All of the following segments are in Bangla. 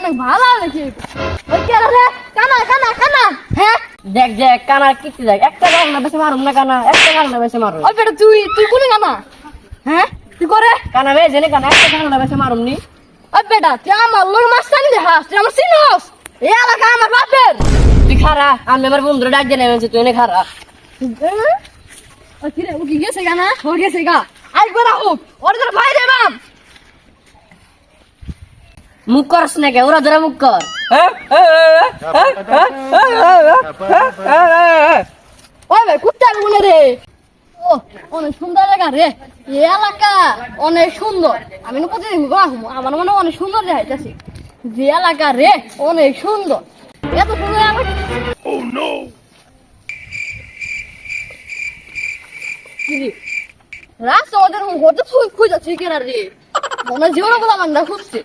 অনেক ভালো ওই কে কানা কানা কানা। হ্যাঁ? দেখ দেখ কানা কিচ্ছু দেখ? একটা গাল না বেশি মারুম না কানা। একটা গাল না বেশি মারুম। ওই বেটা তুই তুই কোনি কানা? হ্যাঁ? তুই করে? কানা নি কানা একটা গাল না বেশি মারুম নি। ওই বেটা তুই আমার লোক দেখাস তুই আমার চিনস? এই এলাকা আমার বাপের? তুই খারা আমি আমার বন্ধুরা ডাক দিয়ে নেমেছি তুই এনে খারা। ওই কিরে ও কি গেছে কানা? ও গেছে গা। আই করা হোক ওর তোর ভাই রে বাম। মুখ করস না কে ওরা ধরে মুখ কর ওই ভাই কুত্তা গুনে রে ও অনেক সুন্দর জায়গা রে এই এলাকা অনেক সুন্দর আমি না প্রতিদিন আমার মনে হয় অনেক সুন্দর দেখাইতেছি যে এলাকা রে অনেক সুন্দর এত সুন্দর কিরে, রাস্তা ওদের হতে খুঁজে ঠিকানা রে মনে হয় জীবনে বলা বান্ধা খুঁজছে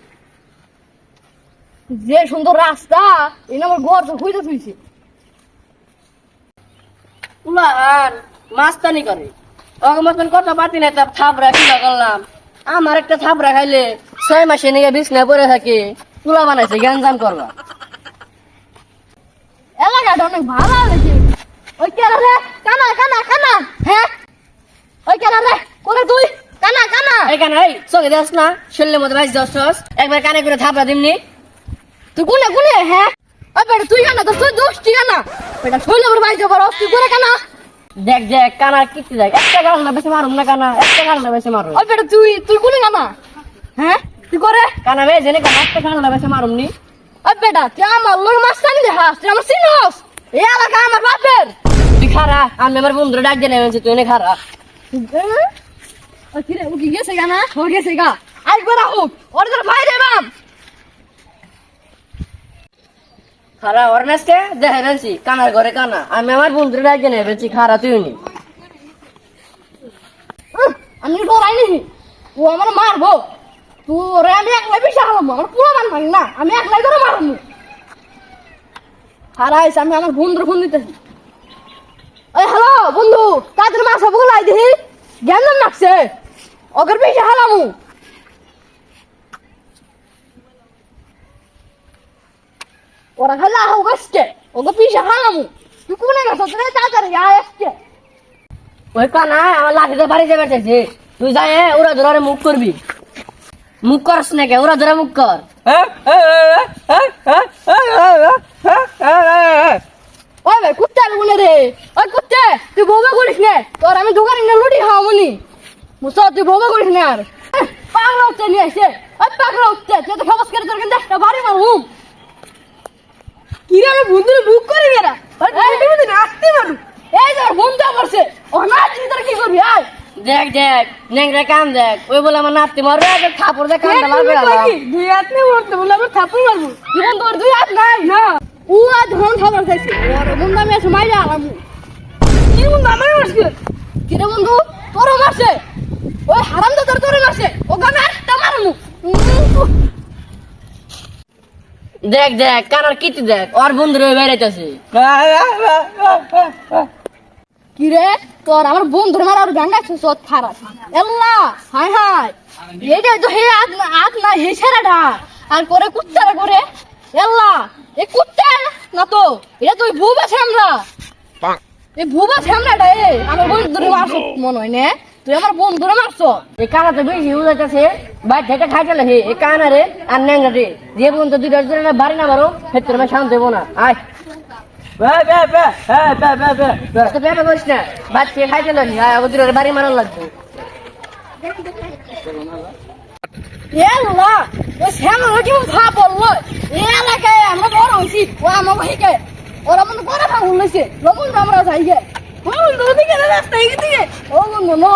যে সুন্দর রাস্তা এই আমার ঘর তো খুঁজে উলান মাস্তানি করে। ওকে মতন কথা পাতি না তার করলাম। আমার একটা খাইলে ছয় মাসে নিয়ে বিছনা পরে থাকে তুলা বানাইছে গ্যাঞ্জাম করবা। এলাকাটা অনেক ভালো দেখি ওই কেন রে কানা কানা কানা। হ্যাঁ ওই কেন রে তুই? কানা কানা। এখানে এই চোখে না শরীরের মতো বাইশ দশ দশ। একবার কানে করে থাপড়া দিমনি। তুই গুনে গুনে হ্যাঁ? বেটা তুই কানা? তো তুই দোষ ঠিক না বেটা শৈলে আমার বাইতে পারো তুই করে কানা? দেখ দেখ কানা কিচ্ছু দেখ একটা গাল না বেশি মারুম না কানা একটা গাল না বেশি মারুম। ওই বেটা তুই তুই গুনে কানা? হ্যাঁ? তুই করে? কানা বেশি নি কানা একটা গাল না বেশি মারুম নি। ওই বেটা তুই আমার লোক মাছ টানি দেখাস তুই আমার চিনস? এই এলাকা আমার বাপের। তুই খারা আমি আমার বন্ধুরা ডাক দিয়ে নেমেছি তুই এনে খারা। ওই কিরে ও কি গেছে কানা ও গেছে গা। আই করা হোক ওর তোর ভাই রে বাম। খারা ওর নাচকে দেখে ফেলছি, কানার ঘরে কানা। আমি আমার বন্ধুরা ডাক দিয়ে নেমেছি খারা তুই নি। আমি ডরাই নি ও আমার মারবো তোরে আমি একলাই বেশি হারাবো আমার পুরো মান মারি না, আমি একলাই করে মারবো হারাইছে আমি আমার বন্ধুর ফোন দিতেছি। ওই হ্যালো, বন্ধু, তাদের মাছ হব লাই দিহি। জ্ঞান লাগছে ওকে বেশি হারামু। ওরা খালি আহ আসছে ওকে পিছে হারামু তুই কোনে গেছো আমার লাঠিতে বাড়ি যাবে চাইছে। তুই যাই ওরা ধরে মুখ করবি। মুখ করস না কে? ওরা ধরে মুখ কর। ওই ভাই, কুত্তা গুনে রে ওই কুত্তে, তুই বউবা করিস নে। তোর আমি দোকানে না লুটি খাওয়া মনি মুসা, তুই বউবা করিস না আর। পাগলা উঠতে নিয়ে আসছে ওই পাগলা উঠতে তুই তো খবর করে তোর কিন্তু একটা বাড়ি মারুম কিরে আমি বন্ধুরে বুক করে গেরা বন্ধু নাচতে মারু। এই যে বন্ধু করছে নাচ তোর কি করবি? আয়। দেখ দেখ নেংরা কাম দেখ। ওই বলে আমার নাতি মরবে আগে থাপড় দেখ কামটা লাগবে দুই হাত নিয়ে মরতে বলে আমার থাপ্পড় মারবো। জীবন তোর দুই হাত? নাই। না। ও আজ ধন খবর খাইছে। ওর বন্ধু আমি এসে মাইরে আলাম। কি বন্ধু আমার মারছে? কি রে বন্ধু? তোরও মারছে? ওই হারাম তো তোর তোরে মারছে ও গামে একটা মারমু দেখ দেখ কানার কিতি দেখ? ওর বন্ধুরা বেড়াইতেছে। কি রে? তোর আমার বন্ধুর মারা আর গাঙ্গা সত খারাপ এল্লা হাই হাই এইটা তো হে আত না আত না হে ছেড়াটা আর করে কুত্তারা করে এল্লা এ কুত্তা না তো এটা তুই ভুবা ছামরা এই ভুবা ছামরাটা এ আমার বন্ধুরে মারছ মনে হয় না? তুই আমার বন্ধুরে মারছ? এই কানা তো বেশি উড়াইতেছে বাইর থেকে খাইতে লাগে এই কানা রে আর ন্যাংরা রে। যে পর্যন্ত দুইটা জনের বাড়ি না মারো ক্ষেত্রে আমি শান্ত দেবো না। আয়। না বাড়ি মারার লাগবে। এল্লা ও শ্যামা কি ভাব বলল? এলাকায় আমরা বড় হইছি ও আমার ওরা মনে করে ভাব হইছে লবণ আমরা যাই গে ও বন্ধু দিকে রাস্তা এগিয়ে দিকে ও বন্ধু ন